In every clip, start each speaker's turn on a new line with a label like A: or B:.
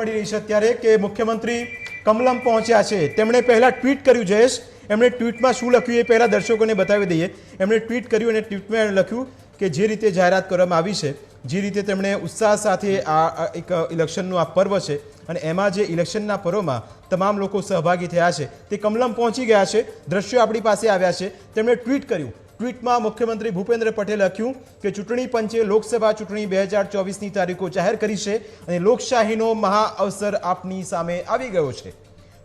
A: મળી રહી છે અત્યારે કે મુખ્યમંત્રી કમલમ પહોંચ્યા છે. તેમણે પહેલાં ટ્વીટ કર્યું, જયેશ, એમણે ટ્વીટમાં શું લખ્યું એ પહેલાં દર્શકોને બતાવી દઈએ. એમણે ટ્વીટ કર્યું અને ટ્વીટમાં લખ્યું કે જે રીતે જાહેરાત કરવામાં આવી છે, જે રીતે તેમણે ઉત્સાહ સાથે આ એક ઇલેક્શનનું આ પર્વ છે અને એમાં જે ઇલેક્શનના પર્વમાં તમામ લોકો સહભાગી થયા છે. તે કમલમ પહોંચી ગયા છે, દ્રશ્યો આપણી પાસે આવ્યા છે. તેમણે ટ્વીટ કર્યું ટ્વીટમાં મુખ્યમંત્રી ભૂપેન્દ્ર પટેલે લખ્યું કે ચૂંટણી પંચે લોકસભા ચૂંટણી બે હજાર ચોવીસની તારીખો જાહેર કરી છે અને લોકશાહીનો મહા અવસર આપની સામે આવી ગયો છે.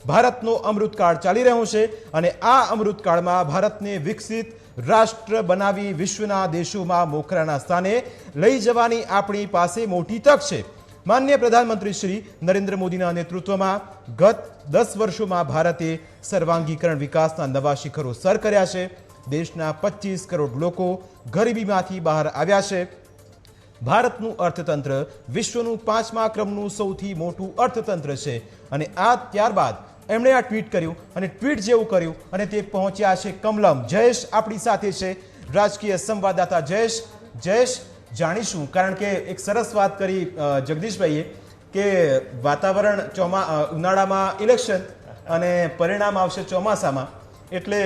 A: ભારતનો અમૃતકાળ ચાલી રહ્યો છે અને આ અમૃતકાળમાં ભારતને વિકસિત રાષ્ટ્ર બનાવી વિશ્વના દેશોમાં મોખરાના સ્થાને લઈ જવાની આપણી પાસે મોટી તક છે. માન્ય પ્રધાનમંત્રી શ્રી નરેન્દ્ર મોદીના નેતૃત્વમાં ગત દસ વર્ષોમાં ભારતે સર્વાંગીકરણ વિકાસના નવા શિખરો સર કર્યા છે. દેશના પચીસ કરોડ લોકો ગરીબીમાંથી બહાર આવ્યા છે. ભારતનું અર્થતંત્ર વિશ્વનું પાંચમા ક્રમનું સૌથી મોટું અર્થતંત્ર છે. અને આ ત્યારબાદ એમણે આ ટ્વીટ કર્યું અને ટ્વીટ જેવું કર્યું અને તે પહોંચ્યા છે કમલમ. જયેશ આપણી સાથે છે. રાજકીય સંવાદદાતા જયેશ જયેશ, જાણીશું. કારણ કે એક સરસ વાત કરી જગદીશભાઈએ કે વાતાવરણ ચોમા ઉનાળામાં ઇલેક્શન અને પરિણામ આવશે ચોમાસામાં. એટલે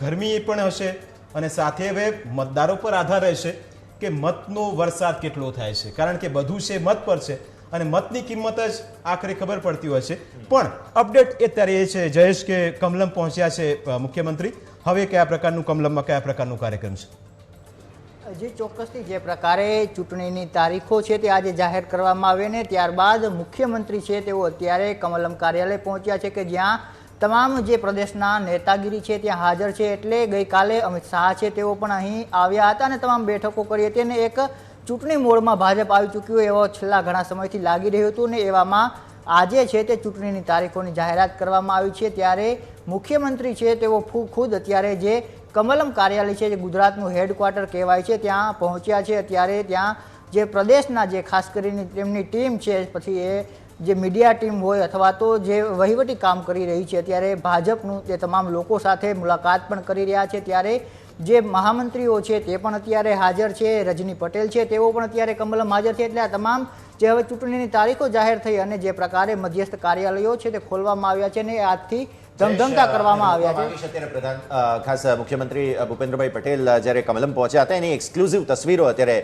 A: ગરમી પણ હશે અને સાથે હવે મતદારો પર આધાર રહેશે કે મતનો વરસાદ કેટલો થાય છે. કારણ કે બધું છે મત પર છે અને મતની કિંમત જ આખરે ખબર પડતી હોય છે. પણ અપડેટ એ ત્યારે એ છે, જયેશ, કે કમલમ પહોંચ્યા છે મુખ્યમંત્રી. હવે કયા પ્રકારનું કમલમમાં કયા પ્રકારનું કાર્યક્રમ છે?
B: જે ચોક્કસથી જે પ્રકારે ચૂંટણીની તારીખો છે તે આજે જાહેર કરવામાં આવે ને ત્યારબાદ મુખ્યમંત્રી છે તેઓ અત્યારે કમલમ કાર્યાલય પહોંચ્યા છે કે જ્યાં તમામ જે પ્રદેશના નેતાગીરી છે, ત્યાં હાજર છે એટલે ગઈકાલે અમિત શાહ છે, તેઓ પણ અહીં આવ્યા હતા અને તમામ બેઠકો કરી હતી અને એક ચૂંટણી મોડમાં ભાજપ આવી ચૂક્યું એવો છેલ્લા ઘણા સમયથી લાગી રહ્યું હતું ને એવામાં આજે છે તે ચૂંટણીની તારીખોની જાહેરાત કરવામાં આવી છે. ત્યારે મુખ્યમંત્રી છે તેઓ ખુદ અત્યારે જે કમલમ કાર્યાલય છે, જે ગુજરાતનું હેડક્વાર્ટર કહેવાય છે, ત્યાં પહોંચ્યા છે. અત્યારે ત્યાં જે પ્રદેશના જે ખાસ કરીને તેમની ટીમ છે, પછી એ જે મીડિયા ટીમ હોય અથવા તો જે વહીવટી કામ કરી રહી છે અત્યારે ભાજપનું તે તમામ લોકો સાથે મુલાકાત પણ કરી રહ્યા છે. ત્યારે જે મહામંત્રીઓ છે તે પણ અત્યારે હાજર છે. રજની પટેલ છે તેઓ પણ અત્યારે કમલમ હાજર છે. એટલે આ તમામ જે હવે ચૂંટણીની તારીખો જાહેર થઈ અને જે પ્રકારે મધ્યસ્થ કાર્યાલયો છે તે ખોલવામાં આવ્યા છે અને આજથી ધમધમતા કરવામાં આવ્યા છે.
C: અત્યારે પ્રધાન ખાસ મુખ્યમંત્રી ભૂપેન્દ્રભાઈ પટેલ જ્યારે કમલમ પહોંચ્યા હતા એની એક્સક્લુઝિવ તસવીરો અત્યારે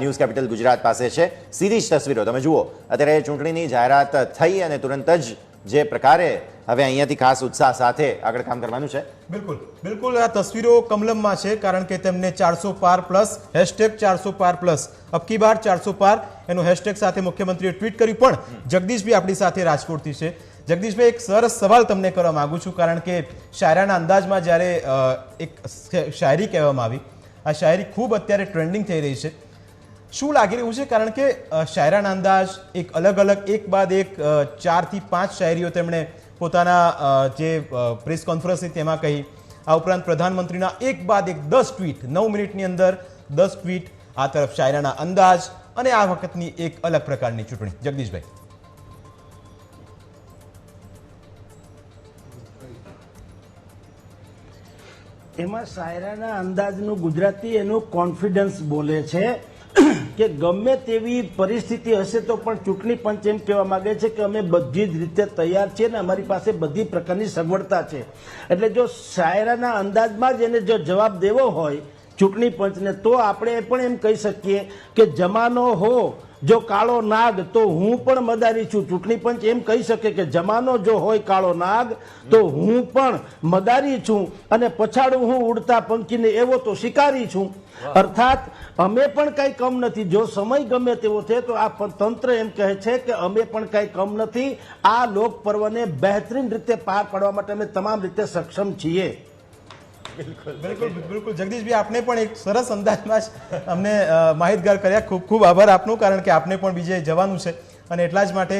C: ન્યૂઝ કેપિટલ ગુજરાત પાસે છે. સીધી જ તસવીરો તમે જુઓ અત્યારે ચૂંટણીની જાહેરાત થઈ અને તુરંત જ જે પ્રકારે હવે અહીંયાથી ખાસ ઉત્સાહ સાથે આગળ કામ કરવાનું છે.
A: બિલકુલ બિલકુલ આ તસવીરો કમલમમાં છે કારણ કે તેમને ચારસો પાર પ્લસ હેશટેગ ચારસો પાર પ્લસ અબકી બાર ચારસો પાર એનો હેશટેગ સાથે મુખ્યમંત્રીએ ટ્વીટ કર્યું પણ જગદીશ બી આપણી સાથે રાજકોટથી છે. જગદીશભાઈ, એક સરસ સવાલ તમને કરવા માગું છું, કારણ કે શાયરાના અંદાજમાં જ્યારે એક શાયરી કહેવામાં આવી, આ શાયરી ખૂબ અત્યારે ટ્રેન્ડિંગ થઈ રહી છે. શું લાગી રહ્યું છે? કારણ કે શાયરાના અંદાજ એક અલગ અલગ, એક બાદ એક ચારથી પાંચ શાયરીઓ તેમણે પોતાના જે પ્રેસ કોન્ફરન્સ તેમાં કહી. આ ઉપરાંત પ્રધાનમંત્રીના એક બાદ એક દસ ટ્વીટ, નવ મિનિટની અંદર દસ ટ્વીટ આ તરફ શાયરાના અંદાજ અને આ વખતની એક અલગ પ્રકારની ચૂંટણી. જગદીશભાઈ.
D: એમાં શાયરાના અંદાજનું ગુજરાતી એનું કોન્ફિડન્સ બોલે છે કે ગમે તેવી પરિસ્થિતિ હશે તો પણ ચૂંટણી પંચ એમ કહેવા માંગે છે કે અમે બધી જ રીતે તૈયાર છીએ ને અમારી પાસે બધી પ્રકારની સગવડતા છે. એટલે જો શાયરાના અંદાજમાં જ એને જો જવાબ દેવો હોય ચૂંટણી પંચને તો આપણે પણ એમ કહી શકીએ કે જમાનો હો જો કાળો નાગ તો હું પણ મદારી છું. ચૂંટણી પંચ એમ કહી શકે કે જમાનો જો હોય કાળો નાગ તો હું પણ મદારી છું અને પછાડું હું ઉડતા પંખીને એવો તો શિકારી છું. અર્થાત અમે પણ કઈ કમ નથી. જો સમય ગમે તેવો છે તો આ તંત્ર એમ કહે છે કે અમે પણ કઈ કમ નથી. આ લોક પર્વને બહેતરીન રીતે પાર પાડવા માટે અમે તમામ રીતે સક્ષમ છીએ.
A: બિલકુલ. બિલકુલ જગદીશભાઈ આપને પણ એક સરસ અંદાજમાં જ અમને માહિતગાર કર્યા. ખૂબ ખૂબ આભાર આપનો, કારણ કે આપને પણ બીજે જવાનું છે. અને એટલા જ માટે